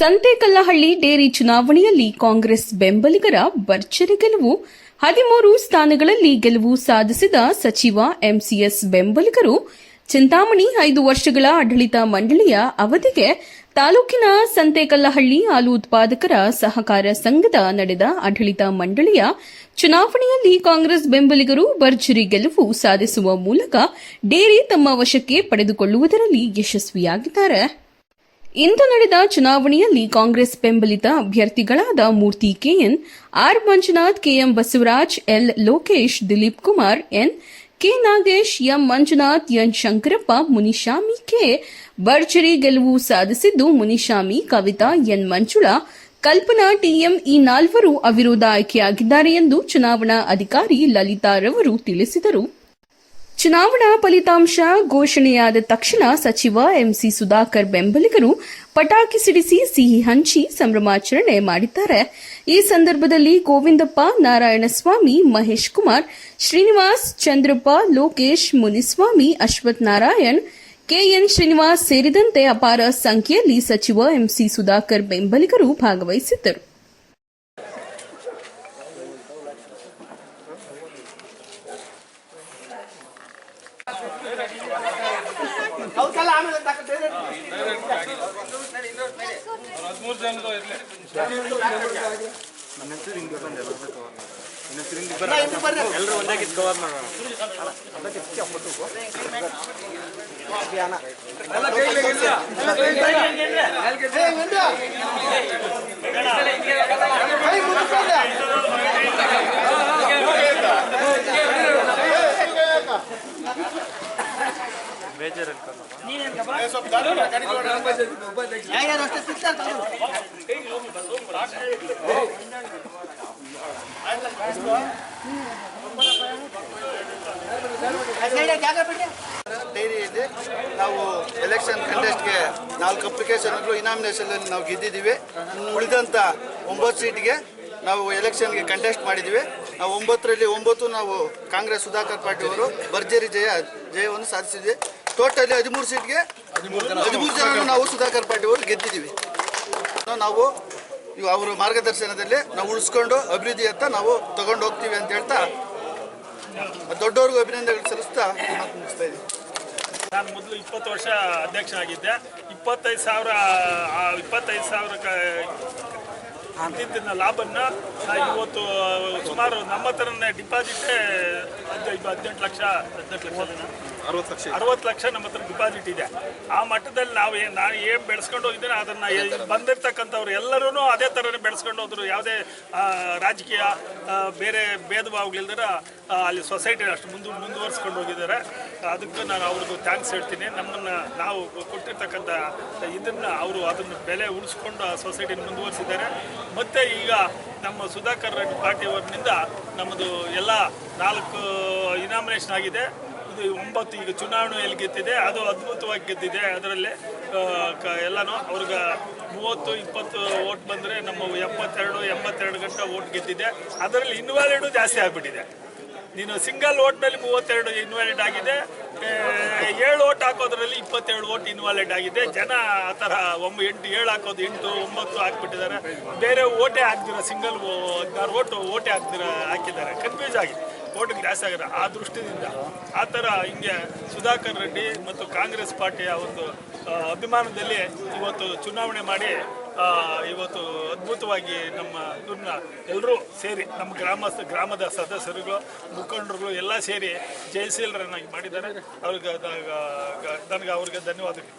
Santhekallahalli dairy ಚುನಾವಣೆಯಲ್ಲಿ ಕಾಂಗ್ರೆಸ್ ಬೆಂಬಲಿಗರ ಭರ್ಜರಿ ಗೆಲುವು. ಹದಿಮೂರು ಸ್ಥಾನಗಳಲ್ಲಿ ಗೆಲುವು ಸಾಧಿಸಿದ ಸಚಿವ ಎಂಸಿಎಸ್ ಬೆಂಬಲಿಗರು. ಚಿಂತಾಮಣಿ ಐದು ವರ್ಷಗಳ ಆಡಳಿತ ಮಂಡಳಿಯ ಅವಧಿಗೆ ತಾಲೂಕಿನ ಸಂತೆಕಲ್ಲಹಳ್ಳಿ ಹಾಲು ಉತ್ಪಾದಕರ ಸಹಕಾರ ಸಂಘದ ನಡೆದ ಆಡಳಿತ ಮಂಡಳಿಯ ಚುನಾವಣೆಯಲ್ಲಿ ಕಾಂಗ್ರೆಸ್ ಬೆಂಬಲಿಗರು ಭರ್ಜರಿ ಗೆಲುವು ಸಾಧಿಸುವ ಮೂಲಕ ಡೇರಿ ತಮ್ಮ ವಶಕ್ಕೆ ಪಡೆದುಕೊಳ್ಳುವುದರಲ್ಲಿ ಯಶಸ್ವಿಯಾಗಿದ್ದಾರೆ. ಇಂದು ನಡೆದ ಚುನಾವಣೆಯಲ್ಲಿ ಕಾಂಗ್ರೆಸ್ ಬೆಂಬಲಿತ ಅಭ್ಯರ್ಥಿಗಳಾದ Murthy KN, R Manjunath, KM Basavaraj, L Lokesh, Dilip Kumar, N K Nagesh, M Manjunath, N Shankarappa Munishami K ಭರ್ಜರಿ ಗೆಲುವು ಸಾಧಿಸಿದ್ದು ಮುನಿಶಾಮಿ ಕವಿತಾ, ಎನ್ ಮಂಜುಳಾ, ಕಲ್ಪನಾ, ಟಿಎಂ ಈ ನಾಲ್ವರು ಅವಿರೋಧ ಆಯ್ಕೆಯಾಗಿದ್ದಾರೆ ಎಂದು ಚುನಾವಣಾ ಅಧಿಕಾರಿ ಲಲಿತಾ ರವರು ತಿಳಿಸಿದರು. ಚುನಾವಣಾ ಫಲಿತಾಂಶ ಘೋಷಣೆಯಾದ ತಕ್ಷಣ ಸಚಿವ ಎಂಸಿ ಸುಧಾಕರ್ ಬೆಂಬಲಿಗರು ಪಟಾಕಿ ಸಿಡಿಸಿ ಸಿಹಿ ಹಂಚಿ ಸಂಭ್ರಮಾಚರಣೆ ಮಾಡಿದ್ದಾರೆ. ಈ ಸಂದರ್ಭದಲ್ಲಿ ಗೋವಿಂದಪ್ಪ, ನಾರಾಯಣಸ್ವಾಮಿ, ಮಹೇಶ್ ಕುಮಾರ್, ಶ್ರೀನಿವಾಸ್ ಚಂದ್ರಪ್ಪ, ಲೋಕೇಶ್ ಮುನಿಸ್ವಾಮಿ, ಅಶ್ವಥ್ ನಾರಾಯಣ್, ಕೆಎನ್ ಶ್ರೀನಿವಾಸ್ ಸೇರಿದಂತೆ ಅಪಾರ ಸಂಖ್ಯೆಯಲ್ಲಿ ಸಚಿವ ಎಂಸಿ ಸುಧಾಕರ್ ಬೆಂಬಲಿಗರು ಭಾಗವಹಿಸಿದ್ದರು. ಹದಿಮೂರು ಜನದ ಇರಲಿ ಎಲ್ಲರೂ ಒಂದೇ ಕಿತ್ ಕವರ್ ಮಾಡೋಣ. ಡೈರಿಯಲ್ಲಿ ನಾವು ಎಲೆಕ್ಷನ್ ಕಂಟೆಸ್ಟ್ಗೆ ನಾಲ್ಕು ಅಪ್ಲಿಕೇಶನ್ಗಳು ಇನಾಮಿನೇಷನಲ್ಲಿ ನಾವು ಗೆದ್ದಿದ್ದೀವಿ. ಉಳಿದಂಥ ಒಂಬತ್ತು ಸೀಟ್ಗೆ ನಾವು ಎಲೆಕ್ಷನ್ಗೆ ಕಂಟೆಸ್ಟ್ ಮಾಡಿದ್ದೀವಿ. ನಾವು ಒಂಬತ್ತರಲ್ಲಿ ಒಂಬತ್ತು ನಾವು ಕಾಂಗ್ರೆಸ್ ಸುಧಾಕರ್ ಪಾಟೀಲ್ ಅವರು ಭರ್ಜರಿ ಜಯ, ಜಯವನ್ನು ಸಾಧಿಸಿದ್ವಿ. ಟೋಟಲಿ ಹದಿಮೂರು ಸೀಟ್ಗೆ ಹದಿಮೂರು ಜನ. ನಾವು ಸುಧಾಕರ್ ಪಾಟೀಲ್ ಅವರು ಗೆದ್ದಿದ್ದೀವಿ. ನಾವು ಇವು ಅವರ ಮಾರ್ಗದರ್ಶನದಲ್ಲಿ ನಾವು ಉಳಿಸ್ಕೊಂಡು ಅಭಿವೃದ್ಧಿ ಅಂತ ನಾವು ತಗೊಂಡು ಹೋಗ್ತೀವಿ ಅಂತ ಹೇಳ್ತಾ ದೊಡ್ಡವ್ರಿಗೂ ಅಭಿನಂದನೆಗಳು ಸಲ್ಲಿಸ್ತಾ ಮಾತು ಮುಗಿಸ್ತಾ ಇದ್ದೀನಿ. ನಾನು ಮೊದಲು ಇಪ್ಪತ್ತು ವರ್ಷ ಅಧ್ಯಕ್ಷ ಆಗಿದ್ದೆ ಇಪ್ಪತ್ತೈದು ಸಾವಿರ ಆ ಇಪ್ಪತ್ತೈದು ಸಾವಿರ ಅಂತಿದ್ದ ಲಾಭನ್ನ ನಾ ಇವತ್ತು ಸುಮಾರು ನಮ್ಮ ಹತ್ರನೇ ಡಿಪಾಸಿಟೇ ಹದಿನೈದು ಹದಿನೆಂಟು ಲಕ್ಷ ಹದಿನೆಂಟು ಲಕ್ಷ ಅರವತ್ತು ಲಕ್ಷ ಅರವತ್ತು ಲಕ್ಷ ನಮ್ಮ ಹತ್ರ ಡಿಪಾಸಿಟ್ ಇದೆ. ಆ ಮಟ್ಟದಲ್ಲಿ ನಾವು ಏನು ನಾನು ಏನು ಬೆಳೆಸ್ಕೊಂಡು ಹೋಗಿದ್ದೇನೆ ಅದನ್ನು ಬಂದಿರ್ತಕ್ಕಂಥವ್ರು ಎಲ್ಲರೂ ಅದೇ ಥರನೇ ಬೆಳೆಸ್ಕೊಂಡು ಹೋದ್ರು. ಯಾವುದೇ ರಾಜಕೀಯ ಬೇರೆ ಭೇದ ಭಾವಗಳಿಲ್ದಿರ ಅಲ್ಲಿ ಸೊಸೈಟಿ ಅಷ್ಟು ಮುಂದೆ ಮುಂದುವರ್ಸ್ಕೊಂಡು ಹೋಗಿದ್ದಾರೆ. ಅದಕ್ಕೆ ನಾನು ಅವ್ರಿಗೂ ಥ್ಯಾಂಕ್ಸ್ ಹೇಳ್ತೀನಿ. ನಮ್ಮನ್ನು ನಾವು ಕೊಟ್ಟಿರ್ತಕ್ಕಂಥ ಇದನ್ನು ಅವರು ಅದನ್ನು ಬೆಲೆ ಉಳಿಸ್ಕೊಂಡು ಆ ಸೊಸೈಟಿನ ಮುಂದುವರಿಸಿದ್ದಾರೆ. ಮತ್ತು ಈಗ ನಮ್ಮ ಸುಧಾಕರ್ ರೆಡ್ಡಿ ಪಾರ್ಟಿಯವರಿಂದ ನಮ್ಮದು ಎಲ್ಲ ನಾಲ್ಕು ಇನಾಮಿನೇಷನ್ ಆಗಿದೆ. ಒಂಬತ್ತು ಈಗ ಚುನಾವಣೆಯಲ್ಲಿ ಗೆದ್ದಿದೆ, ಅದು ಅದ್ಭುತವಾಗಿ ಗೆದ್ದಿದೆ. ಅದರಲ್ಲಿ ಎಲ್ಲನೂ ಅವ್ರಿಗೆ ಮೂವತ್ತು, ಇಪ್ಪತ್ತು ಓಟ್ ಬಂದರೆ ನಮ್ಮ ಎಪ್ಪತ್ತೆರಡು ಎಂಬತ್ತೆರಡು ಗಂಟೆ ಓಟ್ ಗೆದ್ದಿದೆ. ಅದರಲ್ಲಿ ಇನ್ವ್ಯಾಲಿಡು ಜಾಸ್ತಿ ಆಗಿಬಿಟ್ಟಿದೆ. ನೀನು ಸಿಂಗಲ್ ಓಟ್ನಲ್ಲಿ ಮೂವತ್ತೆರಡು ಇನ್ವ್ಯಾಲಿಡ್ ಆಗಿದೆ. ಏಳು ಓಟ್ ಹಾಕೋದ್ರಲ್ಲಿ ಇಪ್ಪತ್ತೇಳು ಓಟ್ ಇನ್ವ್ಯಾಲಿಡ್ ಆಗಿದೆ. ಜನ ಆ ಥರ ಒಂಬ, ಎಂಟು, ಏಳು ಹಾಕೋದು, ಎಂಟು, ಒಂಬತ್ತು ಹಾಕ್ಬಿಟ್ಟಿದ್ದಾರೆ. ಬೇರೆ ಓಟೇ ಹಾಕ್ದಿರ, ಸಿಂಗಲ್ ಹದಿನಾರು ಓಟು ಓಟೇ ಹಾಕ್ದಿರ, ಹಾಕಿದ್ದಾರೆ. ಕನ್ಫ್ಯೂಸ್ ಆಗಿ. ಓಟಿಗೆ ಜಾಸ್ತಿ ಆಗಿದೆ ಆ ದೃಷ್ಟಿಯಿಂದ ಆ ಥರ ಹಿಂಗೆ ಸುಧಾಕರ್ ರೆಡ್ಡಿ ಮತ್ತು ಕಾಂಗ್ರೆಸ್ ಪಾರ್ಟಿಯ ಒಂದು ಅಭಿಮಾನದಲ್ಲಿ ಇವತ್ತು ಚುನಾವಣೆ ಮಾಡಿ ಇವತ್ತು ಅದ್ಭುತವಾಗಿ ನಮ್ಮ ಇವ್ರನ್ನ ಎಲ್ಲರೂ ಸೇರಿ, ನಮ್ಮ ಗ್ರಾಮಸ್ಥ, ಗ್ರಾಮದ ಸದಸ್ಯರುಗಳು, ಮುಖಂಡರುಗಳು ಎಲ್ಲ ಸೇರಿ ಜಯಶೀಲರನ್ನಾಗಿ ಮಾಡಿದ್ದಾರೆ. ಅವ್ರಿಗೆ ನನಗೆ ಅವ್ರಿಗೆ ಧನ್ಯವಾದಗಳು.